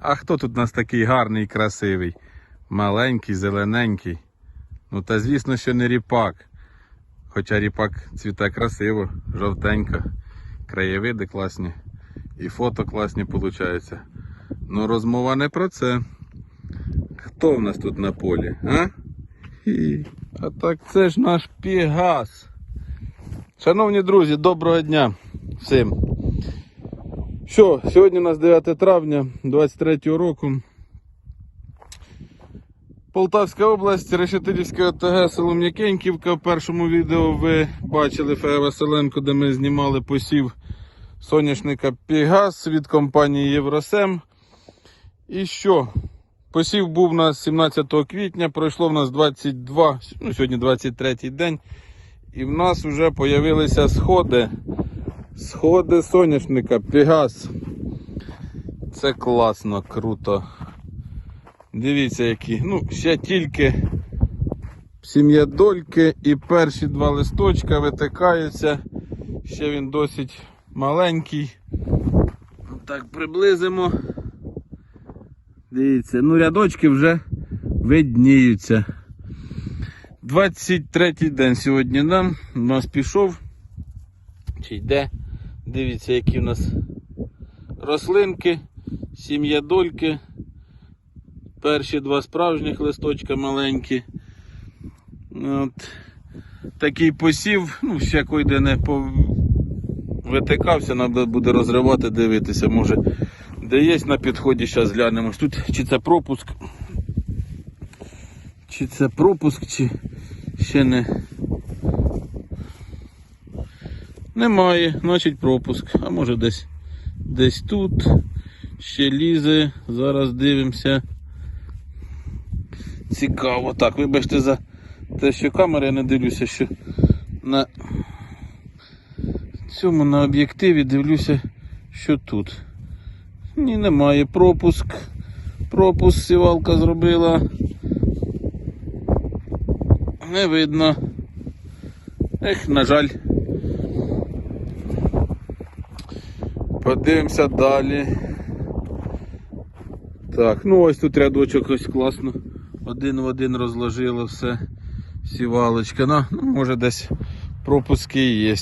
А хто тут у нас такий гарний красивий? Маленький, зелененький. Ну та звісно, що не ріпак. Хоча ріпак цвіте красиво, жовтенько. Краєвиди класні. І фото класні виходить. Ну розмова не про це. Хто в нас тут на полі, а? А так це ж наш Пігас. Шановні друзі, доброго дня всім. Що, сьогодні у нас 9 травня 23 року. Полтавська область, Решетилівська ОТГ, село М'якеньківка. В першому відео ви бачили Фея Василенко, де ми знімали посів соняшника Пігас від компанії Євросем. І що? Посів був у нас 17 квітня, пройшло в нас 22, ну сьогодні 23 день. І в нас вже з'явилися сходи. Сходи соняшника, Пігас. Це класно, круто. Дивіться які. Ну, ще тільки сім'я дольки і перші два листочка витикаються. Ще він досить маленький. Так, приблизимо. Дивіться, ну рядочки вже видніються. 23-й день сьогодні нам у нас пішов. Чи йде? Дивіться, які в нас рослинки, сім'я дольки. Перші два справжніх листочка маленькі. От. Такий посів, ну, ще койде не витикався, треба буде розривати, дивитися, може де є на підході, зараз глянемо. Тут чи це пропуск, чи це пропуск, чи ще не. Немає, значить пропуск. А може десь десь тут. Ще лізе. Зараз дивимося. Цікаво. Так, вибачте за те, що камера, я не дивлюся, що на цьому на об'єктиві дивлюся, що тут. Ні, немає пропуск. Пропуск сівалка зробила. Не видно. Ех, на жаль. Подивимося далі. Так, ну ось тут рядочок ось класно. Один в один розложила все. Сівалочка. Ну, може десь пропуски є.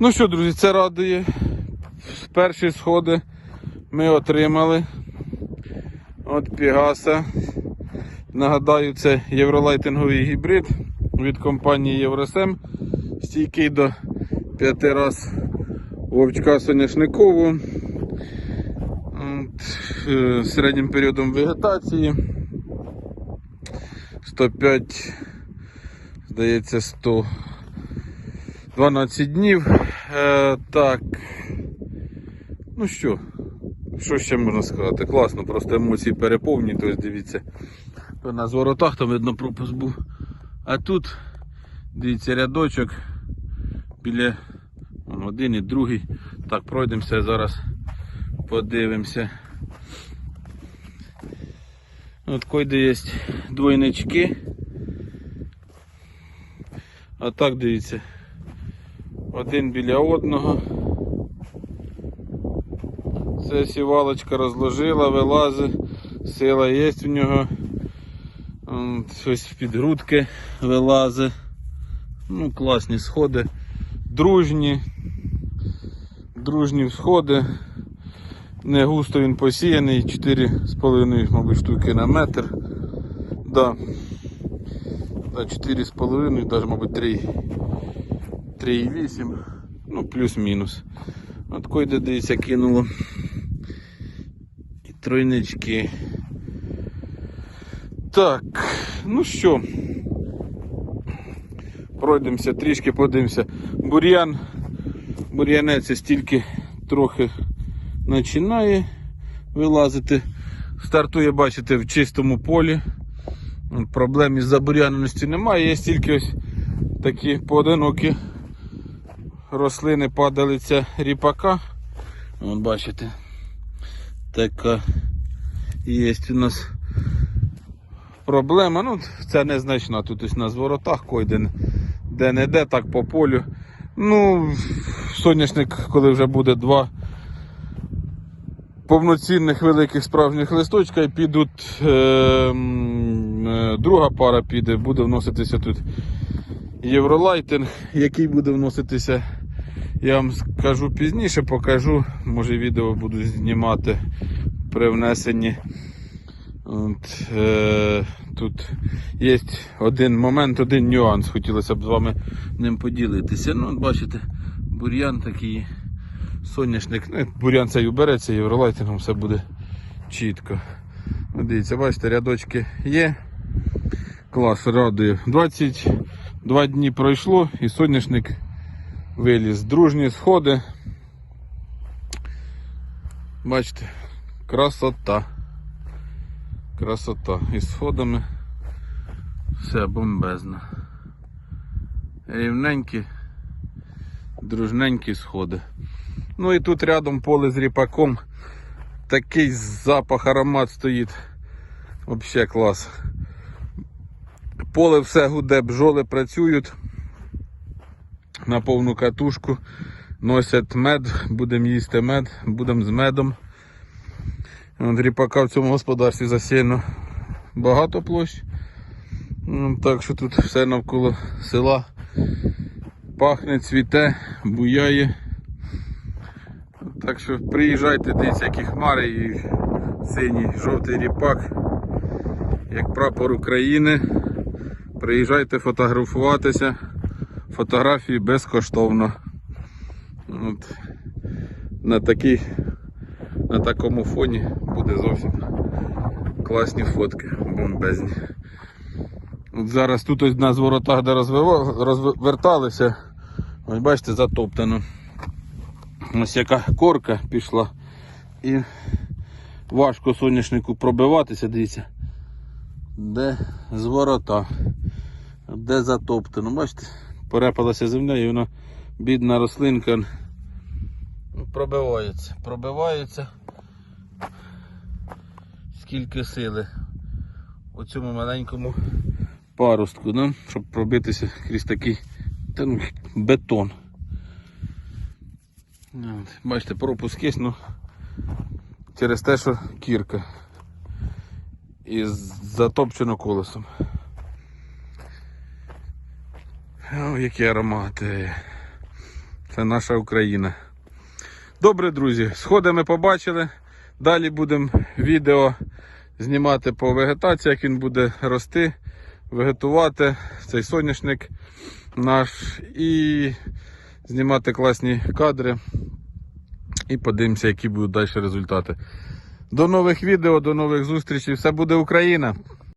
Ну що, друзі, це радує. Перші сходи ми отримали від Пігаса. Нагадаю, це євролайтинговий гібрид від компанії Євросем. Стійкий до 5 раз вовчка соняшникову. Е, середнім періодом вегетації. 105, здається, 112 днів. Е, так. Ну що, що ще можна сказати? Класно, просто емоції переповні, тобто дивіться. На зворотах там видно пропуск був. А тут, дивіться, рядочок біля вон, один і другий. Так, пройдемося зараз, подивимося. От койде є двойнички. А так дивіться. Один біля одного. Це сівалочка розложила, вилазить, сила є в нього. Щось в підгрудки вилазить. Ну, класні сходи. Дружні. Дружні сходи. Не густо він посіяний, 4,5 мабуть, штуки на метр. Да. Да, 4,5, навіть, мабуть, 3,8. Ну, плюс-мінус. От койде, дивіться, кинуло. І тройнички. Так, ну що, пройдемося трішки, подивимося. Бур'ян, бур'янець стільки трохи починає вилазити. Стартує, бачите, в чистому полі. Проблем із забур'яненості немає, є тільки ось такі поодинокі рослини падалиця ріпака. Вон бачите, така є у нас проблема. Ну, це незначна. Тут ось на зворотах койде де не де, так по полю. Ну, соняшник, коли вже буде два повноцінних великих справжніх листочка і підуть е, е, друга пара піде, буде вноситися тут євролайтинг, який буде вноситися. Я вам скажу пізніше, покажу. Може відео буду знімати при внесенні. От, е, тут є один момент, один нюанс. Хотілося б з вами ним поділитися. Ну, бачите, бур'ян такий, соняшник. Ну, бур'ян цей убереться, євролайтингом все буде чітко. От Дивіться, бачите, рядочки є. Клас, радує. 22 дні пройшло і соняшник виліз. Дружні сходи. Бачите, красота. Красота. І сходами все бомбезно. Рівненькі, дружненькі сходи. Ну і тут рядом поле з ріпаком. Такий запах, аромат стоїть. Взагалі клас. Поле все гуде, бджоли працюють на повну катушку. Носять мед, будемо їсти мед, будемо з медом. Ріпака в цьому господарстві засіяно багато площ. Так що тут все навколо села пахне, цвіте, буяє. Так що приїжджайте, дивіться, які хмари і синій жовтий ріпак, як прапор України. Приїжджайте фотографуватися. Фотографії безкоштовно. От. На, такій, на такому фоні буде зовсім класні фотки, бомбезні. От зараз тут на зворотах, де розверталися, ось бачите, затоптано. Ось яка корка пішла і важко соняшнику пробиватися, дивіться, де зворота, де затоптано. Бачите, порепалася земля і вона бідна рослинка пробивається. Пробивається скільки сили у цьому маленькому паростку, ну, щоб пробитися крізь такий та, ну, бетон. От, Бачите, пропуск є, ну, через те, що кірка і затопчено колесом. О, які аромати. Це наша Україна. Добре, друзі, сходи ми побачили. Далі будемо відео знімати по вегетації, як він буде рости, вегетувати цей соняшник наш і знімати класні кадри. І подивимося, які будуть далі результати. До нових відео, до нових зустрічей. Все буде Україна!